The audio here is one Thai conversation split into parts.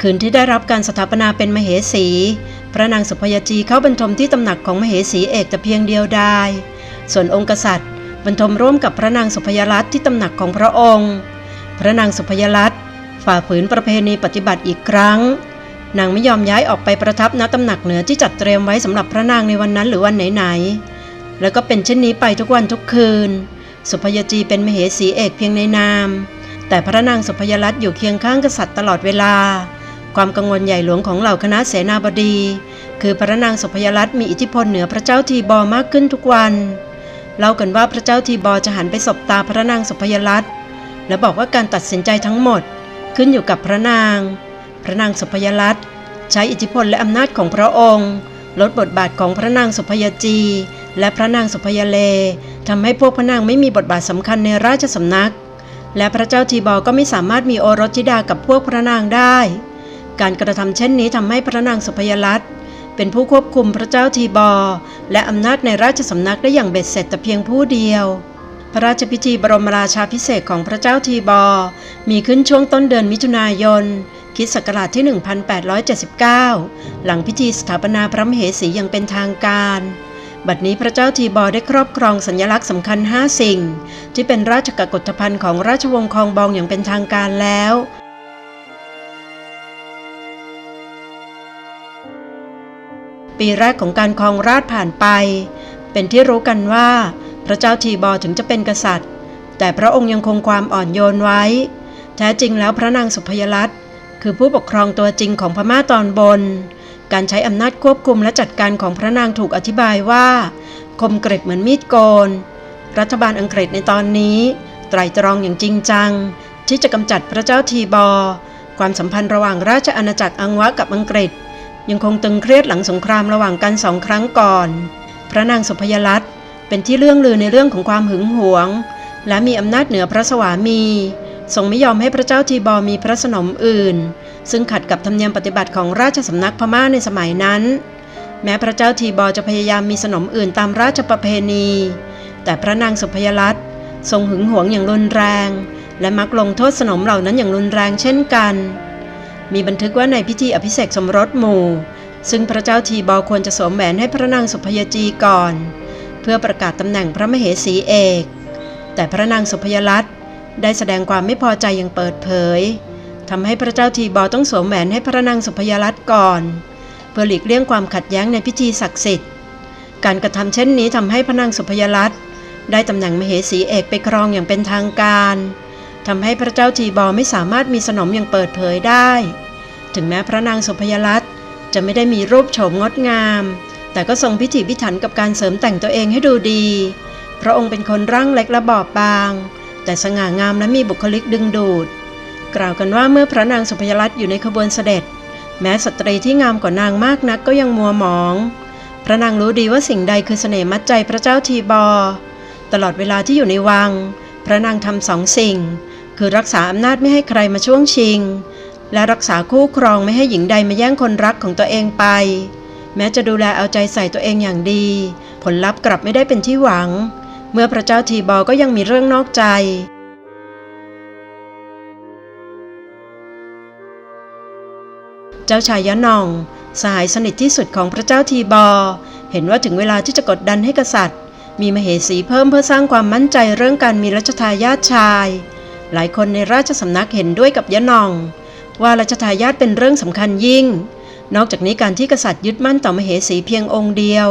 คืนที่ได้รับการสถาปนาเป็นมเหสี พระนางสุพยจีเข้าบรรทมที่ตำหนักของมเหสีเอกแต่เพียงเดียวดายส่วนองค์กษัตริย์ บรรทมร่วมกับพระนางสุพยรัตน์ที่ตำหนักของพระองค์ พระนางสุพยรัตน์ฝ่าฝืนประเพณีปฏิบัติอีกครั้ง นางไม่ยอมย้ายออกไปประทับณตำหนักเหนือที่จัดเตรียมไว้สำหรับพระนางในวันนั้นหรือวันไหนๆ แล้วก็เป็นเช่นนี้ไปทุกวันทุกคืน สุพยจีเป็นมเหสีเอกเพียงในนาม แต่พระนางสุพยรัตน์อยู่เคียงข้างกษัตริย์ตลอดเวลา ความกังวลใหญ่หลวงของเหล่าคณะเสนาบดี คือพระนางสุพยรัตน์มีอิทธิพลเหนือพระเจ้าทีบอมากขึ้นทุกวันเล่ากันว่าพระเจ้าทีบอจะหันไปสบตาพระนางสุพยรัตน์และบอกว่าการตัดสินใจทั้งหมดขึ้นอยู่กับพระนาง พระนางสุพยรัตน์ใช้อิทธิพลและอำนาจของพระองค์ ลดบทบาทของพระนางสุพยจี และพระนางสุพยเลทำให้พวกพระนางไม่มีบทบาทสำคัญในราชสำนัก และพระเจ้าทีบอก็ไม่สามารถมีโอรสธิดากับพวกพระนางได้ การกระทำเช่นนี้ทำให้พระนางสุพยรัตน์เป็นผู้ควบคุมพระเจ้าทีบอและอำนาจในราชสำนักได้อย่างเบ็ดเสร็จแต่เพียงผู้เดียว พระราชพิธีบรมราชาพิเศษของพระเจ้าทีบอ มีขึ้นช่วงต้นเดือนมิถุนายนคิดศักราชที่ 1879 หลังพิธีสถาปนาพระมเหสีอย่างเป็นทางการ บัดนี้พระเจ้าทีบอได้ครอบครองสัญลักษณ์สำคัญ 5 สิ่ง ที่เป็นราชกกฎพันธ์ของราชวงศ์คองบองอย่างเป็นทางการแล้ว ปีแรกของการครองราชผ่านไป เป็นที่รู้กันว่า พระเจ้าทีบอถึงจะเป็นกษัตริย์ แต่พระองค์ยังคงความอ่อนโยนไว้ แท้จริงแล้วพระนางสุพยรัตน์คือผู้ปกครองตัวจริงของพม่าตอนบน การใช้อำนาจควบคุมและจัดการของพระนางถูกอธิบายว่า คมกริบเหมือนมีดโกน รัฐบาลอังกฤษในตอนนี้ ไตรตรองอย่างจริงจัง ที่จะกำจัดพระเจ้าทีบอ ความสัมพันธ์ระหว่างราชอาณาจักรอังวะกับอังกฤษ ยังคงตึงเครียดหลังสงครามระหว่างกันสองครั้งก่อน พระนางสุพยรัตน์เป็นที่เรื่องลือในเรื่องของความหึงหวง และมีอำนาจเหนือพระสวามีทรงไม่ยอมให้พระเจ้าทีบอมีพระสนมอื่น ซึ่งขัดกับธรรมเนียมปฏิบัติของราชสำนักพม่าในสมัยนั้น แม้พระเจ้าทีบอจะพยายามมีสนมอื่นตามราชประเพณี แต่พระนางสุพยรัตน์ทรงหึงหวงอย่างรุนแรง และมักลงโทษสนมเหล่านั้นอย่างรุนแรงเช่นกัน มีบันทึกว่าในพิธีอภิเษกสมรสหมู่ ซึ่งพระเจ้าทีบอควรจะสวมแหวนให้พระนางสุพยจีก่อน เพื่อประกาศตำแหน่งพระมเหสีเอก แต่พระนางสุพยรัตได้แสดงความไม่พอใจอย่างเปิดเผยทำให้พระเจ้าทีบอต้องสวมแหวนให้พระนางสุพยรัตก่อน เพื่อหลีกเลี่ยงความขัดแย้งในพิธีศักดิ์สิทธิ์ การกระทำเช่นนี้ทำให้พระนางสุพยรัตได้ตำแหน่งมเหสีเอกไปครองอย่างเป็นทางการ ทำให้พระเจ้าทีบอไม่สามารถมีสนมอย่างเปิดเผยได้ ถึงแม้พระนางสุพยรัตน์จะไม่ได้มีรูปโฉมงดงาม แต่ก็ทรงพิถีพิถันกับการเสริมแต่งตัวเองให้ดูดี พระองค์เป็นคนร่างเล็กและบอบบาง แต่สง่างามและมีบุคลิกดึงดูด กล่าวกันว่าเมื่อพระนางสุพยรัตน์อยู่ในขบวนเสด็จ แม้สตรีที่งามกว่านางมากนักก็ยังมัวหมอง พระนางรู้ดีว่าสิ่งใดคือเสน่ห์มัดใจพระเจ้าทีบอ ตลอดเวลาที่อยู่ในวัง พระนางทำสองสิ่ง คือรักษาอำนาจไม่ให้ใครมาช่วงชิง และรักษาคู่ครองไม่ให้หญิงใดมาแย่งคนรักของตัวเองไป แม้จะดูแลเอาใจใส่ตัวเองอย่างดี ผลลัพธ์กลับไม่ได้เป็นที่หวัง เมื่อพระเจ้าทีบอก็ยังมีเรื่องนอกใจเจ้าชายยะนอง สหายสนิทที่สุดของพระเจ้าทีบอ เห็นว่าถึงเวลาที่จะกดดันให้กษัตริย์ มีมเหสีเพิ่มเพื่อสร้างความมั่นใจเรื่องการมีรัชทายาทชาย หลายคนในราชสำนักเห็นด้วยกับยะนอง ว่ารัชทายาทเป็นเรื่องสำคัญยิ่ง นอกจากนี้การที่กษัตริย์ยึดมั่นต่อมเหสีเพียงองค์เดียว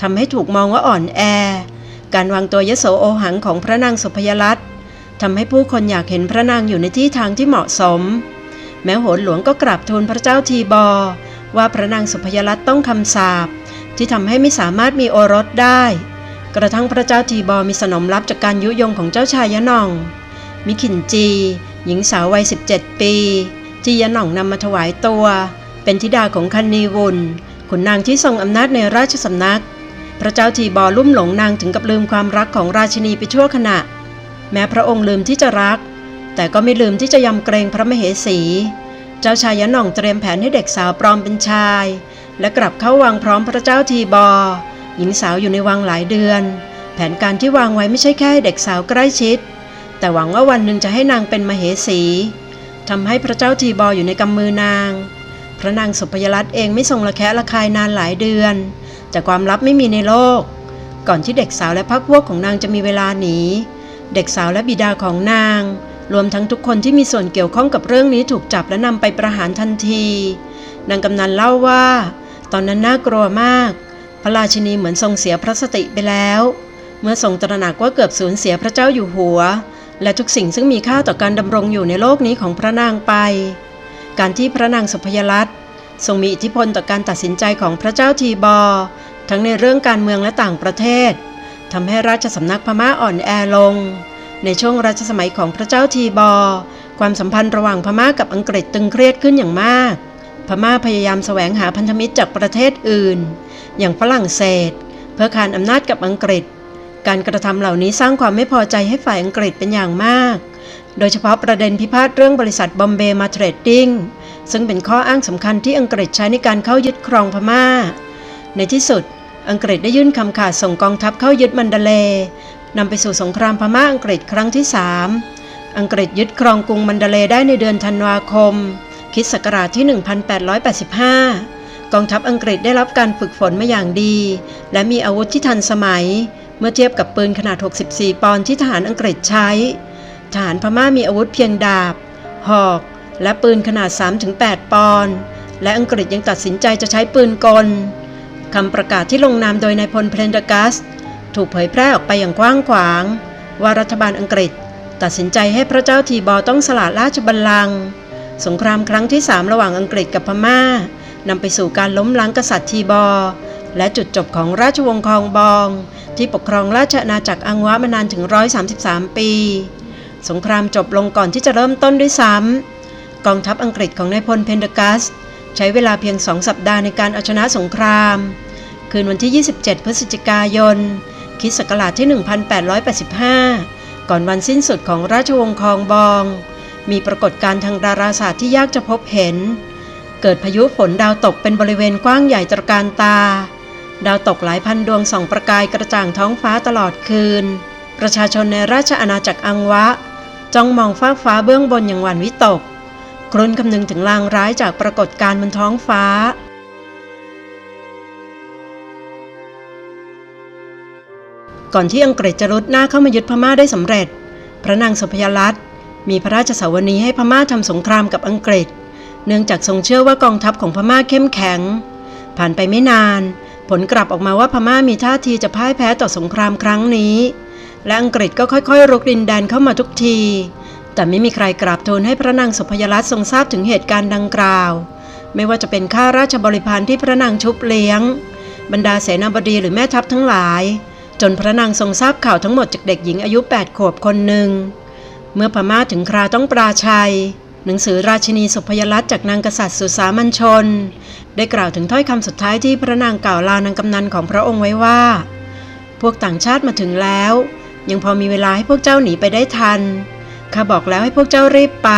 ทำให้ถูกมองว่าอ่อนแอ การวางตัวยโสโอหังของพระนางสุพยรัตน์ทำให้ผู้คนอยากเห็นพระนางอยู่ในที่ทางที่เหมาะสม แม้โหนหลวงก็กราบทูลพระเจ้าทีบอ ว่าพระนางสุพยรัตน์ต้องคำสาปที่ทำให้ไม่สามารถมีโอรสได้ กระทั่งพระเจ้าทีบอมีสนมลับจากการยุยงของเจ้าชายยะนองมิขินจี หญิงสาววัย 17 ปี ที่ยะนองนำมาถวายตัว เป็นธิดาของคันนีวุนขุนนางที่ทรงอำนาจในราชสำนัก พระเจ้าทีบอลุ่มหลงนางถึงกับลืมความรักของราชินีไปชั่วขณะ แม้พระองค์ลืมที่จะรัก แต่ก็ไม่ลืมที่จะยำเกรงพระมเหสี เจ้าชายยะนองเตรียมแผนให้เด็กสาวปลอมเป็นชาย และกลับเข้าวังพร้อมพระเจ้าทีบอ หญิงสาวอยู่ในวังหลายเดือน แผนการที่วางไว้ไม่ใช่แค่เด็กสาวใกล้ชิด แต่หวังว่าวันหนึ่งจะให้นางเป็นมเหสีทำให้พระเจ้าทีบออยู่ในกำมือนาง พระนางสุพยรัตน์เองไม่ทรงระแคะระคายนานหลายเดือน แต่ความลับไม่มีในโลก ก่อนที่เด็กสาวและพักพวกของนางจะมีเวลาหนี เด็กสาวและบิดาของนาง รวมทั้งทุกคนที่มีส่วนเกี่ยวข้องกับเรื่องนี้ถูกจับและนำไปประหารทันที นางกำนันเล่าว่า ตอนนั้นน่ากลัวมาก ระราชินีเหมือนทรงเสียพระสติไปแล้ว เมื่อทรงตระหนักว่าเกือบสูญเสียพระเจ้าอยู่หัว และทุกสิ่งซึ่งมีค่าต่อการดำรงอยู่ในโลกนี้ของพระนางไป การที่พระนางสุพยรัตน์ทรงมีอิทธิพลต่อการตัดสินใจของพระเจ้าทีบอ ทั้งในเรื่องการเมืองและต่างประเทศทำให้ราชสำนักพม่าอ่อนแอลง ในช่วงรัชสมัยของพระเจ้าทีบอ ความสัมพันธ์ระหว่างพม่ากับอังกฤษตึงเครียดขึ้นอย่างมาก พม่าพยายามแสวงหาพันธมิตรจากประเทศอื่น อย่างฝรั่งเศส เพื่อขานอำนาจกับอังกฤษ การกระทำเหล่านี้สร้างความไม่พอใจให้ฝ่ายอังกฤษเป็นอย่างมาก โดยเฉพาะประเด็นพิพาทเรื่องบริษัทบอมเบย์มาเทรดดิ้งซึ่งเป็นข้ออ้างสำคัญที่อังกฤษใช้ในการเข้ายึดครองพม่า ในที่สุด อังกฤษได้ยื่นคำขาดส่งกองทัพเข้ายึดมันดาเลนำไปสู่สงครามพม่าอังกฤษครั้งที่ 3 อังกฤษยึดครองกรุงมันดาเลได้ในเดือนธันวาคมคิศักราชที่ 1885 กองทัพอังกฤษได้รับการฝึกฝนมาอย่างดี และมีอาวุธที่ทันสมัย เมื่อเทียบกับปืนขนาด 64 ปอนด์ที่ทหารอังกฤษใช้ ทหารพม่ามีอาวุธเพียงดาบ หอก และปืนขนาด 3-8 ปอนด์และอังกฤษยังตัดสินใจจะใช้ปืนกลคำประกาศที่ลงนามโดยนายพลเพลนดกัส ถูกเผยแพร่ออกไปอย่างกว้างขวาง ว่ารัฐบาลอังกฤษ ตัดสินใจให้พระเจ้าทีบอต้องสละราชบัลลังก์สงครามครั้งที่3ระหว่างอังกฤษกับพม่า นำไปสู่การล้มล้างกษัตริย์ทีบอ และจุดจบของราชวงศ์คองบอง ที่ปกครองราชอาณาจักรอังวะมานานถึง 133 ปี สงครามจบลงก่อนที่จะเริ่มต้นด้วยซ้ำกองทัพอังกฤษของนายพลเพนเดอร์กัส ใช้เวลาเพียงสองสัปดาห์ในการเอาชนะสงคราม คืนวันที่ 27 พฤศจิกายนคิศักราชที่ 1885 ก่อนวันสิ้นสุดของราชวงศ์คองบอง มีปรากฏการณ์ทางดาราศาสตร์ที่ยากจะพบเห็น กิดพายุฝนดาวตกเป็นบริเวณกว้างใหญ่ตระการตา ดาวตกหลายพันดวงส่องประกายกระจ่างท้องฟ้าตลอดคืน ประชาชนในราชอาณาจักรอังวะ จ้องมองฟ้าฟ้าเบื้องบนอย่างหวั่นวิตก ครุนคำนึงถึงลางร้ายจากปรากฏการณ์บนท้องฟ้าก่อนที่อังกฤษจะรุดหน้าเข้ามายึดพม่าได้สำเร็จ พระนางสุพยรัตน์มีพระราชสาวนีให้พม่าทำสงครามกับอังกฤษ เนื่องจากทรงเชื่อว่ากองทัพของพม่าเข้มแข็ง ผ่านไปไม่นาน ผลกลับออกมาว่าพม่ามีท่าทีจะพ่ายแพ้ต่อสงครามครั้งนี้ และอังกฤษก็ค่อยๆรุกดินแดนเข้ามาทุกที แต่ไม่มีใครกราบทูลให้พระนางสุพยรัตน์ทรงทราบถึงเหตุการณ์ดังกล่าว ไม่ว่าจะเป็นข้าราชบริพารที่พระนางชุบเลี้ยง บรรดาเสนาบดีหรือแม่ทัพทั้งหลาย จนพระนางทรงทราบข่าวทั้งหมดจากเด็กหญิงอายุ8ขวบคนหนึ่งเมื่อพม่าถึงคราต้องปราชัย หนังสือราชินีสุพยรัตจากนางกษัตริย์สุสามัญชน ได้กล่าวถึงถ้อยคำสุดท้ายที่พระนางกล่าวลานางกำนันของพระองค์ไว้ว่า พวกต่างชาติมาถึงแล้ว ยังพอมีเวลาให้พวกเจ้าหนีไปได้ทันข้าบอกแล้วให้พวกเจ้ารีบไป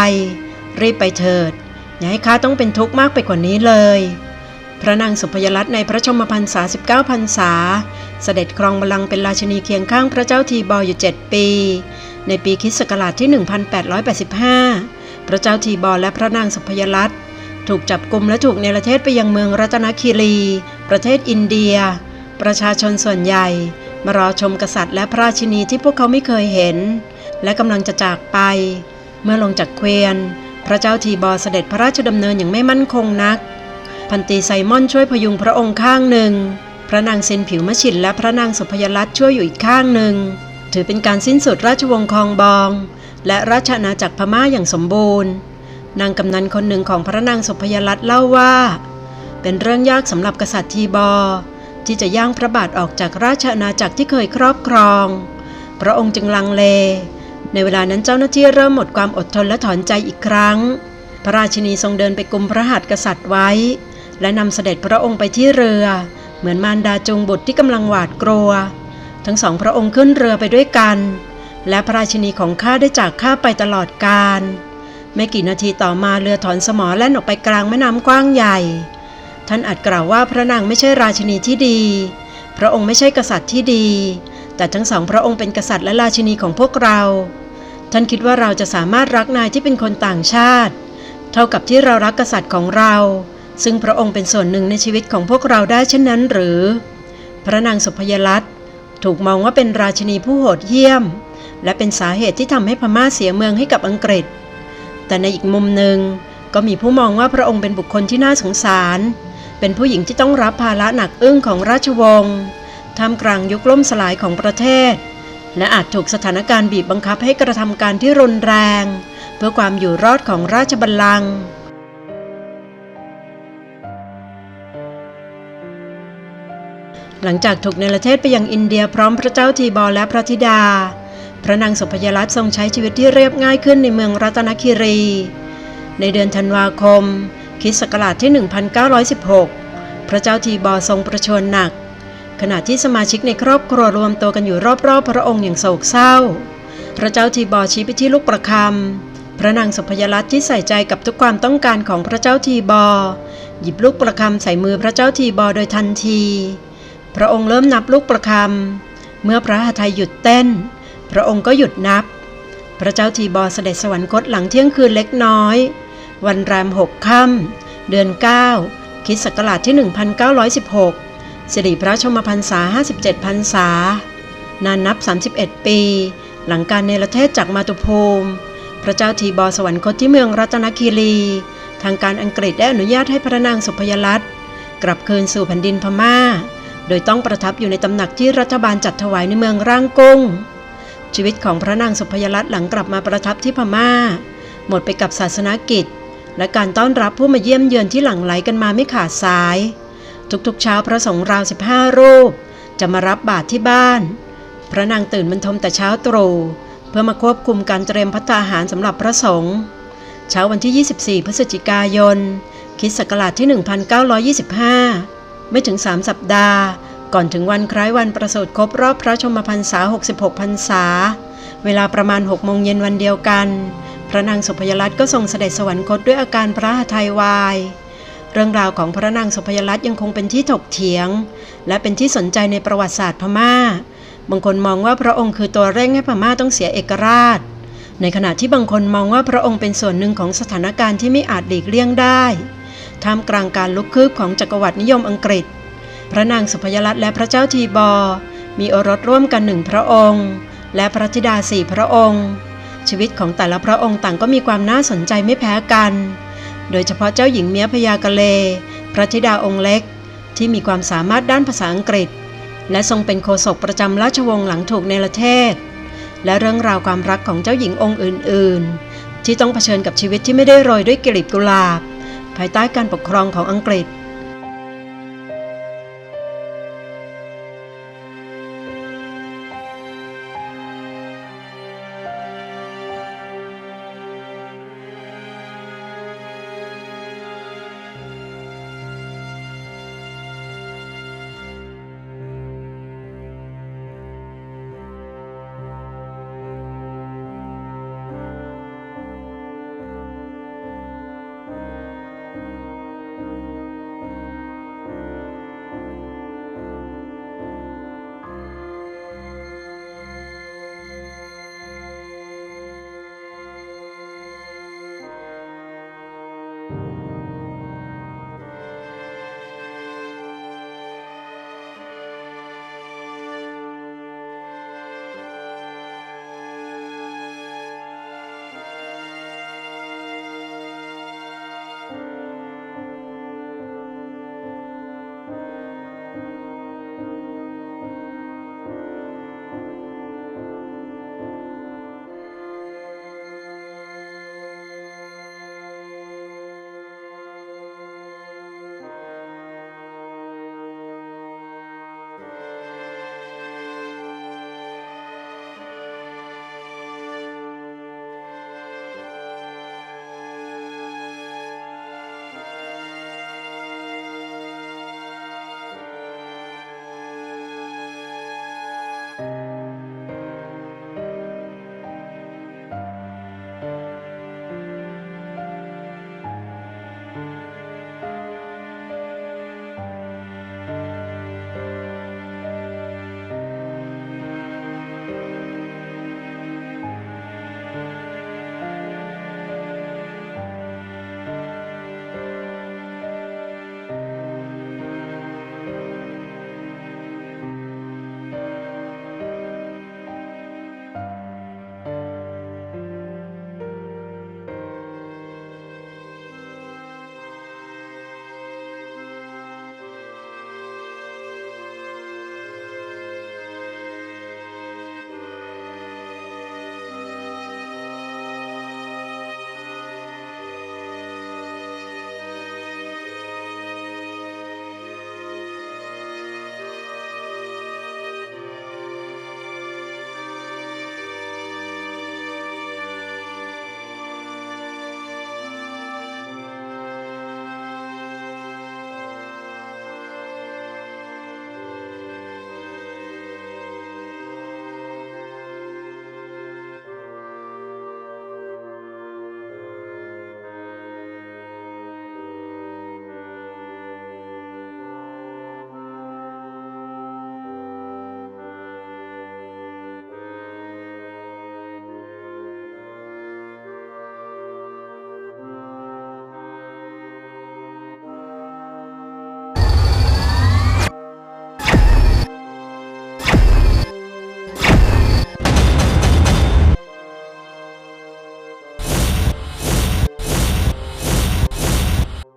รีบไปเถิด อย่าให้ข้าต้องเป็นทุกข์มากไปกว่านี้เลย พระนางสุพยรัตในพระชมพรรษา19พรรษา เสด็จครองบัลลังก์เป็นราชินีเคียงข้างพระเจ้าทีบออยู่ 7 ปี ในปีคริสต์ศักราชที่ 1885 พระเจ้าทีบอร์และพระนางสุพยรัตน์ถูกจับกลุมและถูกเนรเทศไปยังเมืองรัตนคีรี ประเทศอินเดีย ประชาชนส่วนใหญ่มารอชมกษัตริย์และพระราชินีที่พวกเขาไม่เคยเห็น และกำลังจะจากไป เมื่อลงจากเควียน พระเจ้าทีบอร์เสด็จพระราชดำเนินอย่างไม่มั่นคงนัก พันตีไซมอนช่วยพยุงพระองค์ข้างหนึ่ง พระนางเซนผิวมชินและพระนางสุพยรัตน์ช่วยอยู่อีกข้างหนึ่ง ถือเป็นการสิ้นสุดราชวงศ์คองบอง และราชอาณาจักรพม่าอย่างสมบูรณ์ นางกำนันคนหนึ่งของพระนางสุพยรัตเล่าว่า เป็นเรื่องยากสำหรับกษัตริย์ทีบอที่จะย่างพระบาทออกจากราชอาณาจักรที่เคยครอบครอง พระองค์จึงลังเล ในเวลานั้นเจ้าหน้าที่เริ่มหมดความอดทนและถอนใจอีกครั้ง พระราชินีทรงเดินไปกุมพระหัตถ์กษัตริย์ไว้ และนำเสด็จพระองค์ไปที่เรือ เหมือนมารดาจูงบุตรที่กำลังหวาดกลัว ทั้งสองพระองค์ขึ้นเรือไปด้วยกัน และพระราชินีของข้าได้จากข้าไปตลอดกาลไม่กี่นาทีต่อมาเรือถอนสมอแล่นออกไปกลางแม่น้ำกว้างใหญ่ ท่านอาจกล่าวว่าพระนางไม่ใช่ราชินีที่ดี พระองค์ไม่ใช่กษัตริย์ที่ดี แต่ทั้งสองพระองค์เป็นกษัตริย์และราชินีของพวกเรา ท่านคิดว่าเราจะสามารถรักนายที่เป็นคนต่างชาติ เท่ากับที่เรารักกษัตริย์ของเรา ซึ่งพระองค์เป็นส่วนหนึ่งในชีวิตของพวกเราได้เช่นนั้นหรือ พระนางสุพยรัตน์ถูกมองว่าเป็นราชินีผู้โหดเหี้ยม และเป็นสาเหตุที่ทำให้พม่าเสียเมืองให้กับอังกฤษ แต่ในอีกมุมหนึ่งก็มีผู้มองว่าพระองค์เป็นบุคคลที่น่าสงสาร เป็นผู้หญิงที่ต้องรับภาระหนักอึ้งของราชวงศ์ท่ามกลางยุคล่มสลายของประเทศ และอาจถูกสถานการณ์บีบบังคับให้กระทำการที่รุนแรง เพื่อความอยู่รอดของราชบัลลังก์หลังจากถูกเนรเทศไปยังอินเดียพร้อมพระเจ้าทีบอและพระธิดา พระนางสุพยรัตน์ทรงใช้ชีวิตที่เรียบง่ายขึ้นในเมืองรัตนคิรี ในเดือนธันวาคมคริสต์ศักราชที่ 1916 พระเจ้าทีบอทรงประชวรหนัก ขณะที่สมาชิกในครอบครัวรวมตัวกันอยู่รอบๆ พระองค์อย่างโศกเศร้า พระเจ้าทีบอชี้ไปที่ลูกประคำพระนางสุพยรัตน์ที่ใส่ใจกับทุกความต้องการของพระเจ้าทีบอ หยิบลูกประคำใส่มือพระเจ้าทีบอโดยทันที พระองค์เริ่มนับลูกประคำเมื่อพระหทัยหยุดเต้น พระองค์ก็หยุดนับ พระเจ้าทีบอเสด็จสวรรคตหลังเที่ยงคืนเล็กน้อย วันแรมหกค่ำเดือน 9คริสต์ศักราชที่ 1916 สิริพระชนมพรรษา 57 พรรษา นานนับ 31 ปี หลังการเนรเทศจากมาตุภูมิ พระเจ้าทีบอสวรรคตที่เมืองรัตนคีรี ทางการอังกฤษได้อนุญาตให้พระนางสุพยรัตน์กลับคืนสู่แผ่นดินพม่า โดยต้องประทับอยู่ในตำหนักที่รัฐบาลจัดถวายในเมืองร่างกุ้ง ชีวิตของพระนางสุพยรัตน์หลังกลับมาประทับที่พม่า หมดไปกับศาสนกิจ และการต้อนรับผู้มาเยี่ยมเยือนที่หลั่งไหลกันมาไม่ขาดสาย ทุกๆเช้าพระสงฆ์ราว 15 รูป จะมารับบาตรที่บ้าน พระนางตื่นบรรทมแต่เช้าตรู่เพื่อมาควบคุมการเตรียมพัตตาหารสำหรับพระสงฆ์เช้าวันที่ 24 พฤศจิกายนคริสต์ศักราชที่ 1925 ไม่ถึง 3 สัปดาห์ ก่อนถึงวันคล้ายวันประสูติครบรอบพระชมพรรษา 66 พรรษา เวลาประมาณ 6 โมงเย็นวันเดียวกัน พระนางสุพยรัตน์ก็ทรงเสด็จสวรรคตด้วยอาการพระหทัยวาย เรื่องราวของพระนางสุพยรัตน์ยังคงเป็นที่ถกเถียง และเป็นที่สนใจในประวัติศาสตร์พม่า บางคนมองว่าพระองค์คือตัวเร่งให้พม่าต้องเสียเอกราช ในขณะที่บางคนมองว่าพระองค์เป็นส่วนหนึ่งของสถานการณ์ที่ไม่อาจหลีกเลี่ยงได้ ท่ามกลางการลุกคืบของจักรวรรดินิยมอังกฤษ พระนางสุพยรัตน์และพระเจ้าทีบอ มีโอรสร่วมกันหนึ่งพระองค์ และพระธิดาสี่พระองค์ ชีวิตของแต่ละพระองค์ต่างก็มีความน่าสนใจไม่แพ้กัน โดยเฉพาะเจ้าหญิงเมียพยากะเล พระธิดาองค์เล็ก ที่มีความสามารถด้านภาษาอังกฤษ และทรงเป็นโฆษกประจำราชวงศ์หลังถูกเนประเทศ และเรื่องราวความรักของเจ้าหญิงองค์อื่น ๆ ที่ต้องเผชิญกับชีวิตที่ไม่ได้โรยด้วยกลีบกุหลาบ ภายใต้การปกครองของอังกฤษ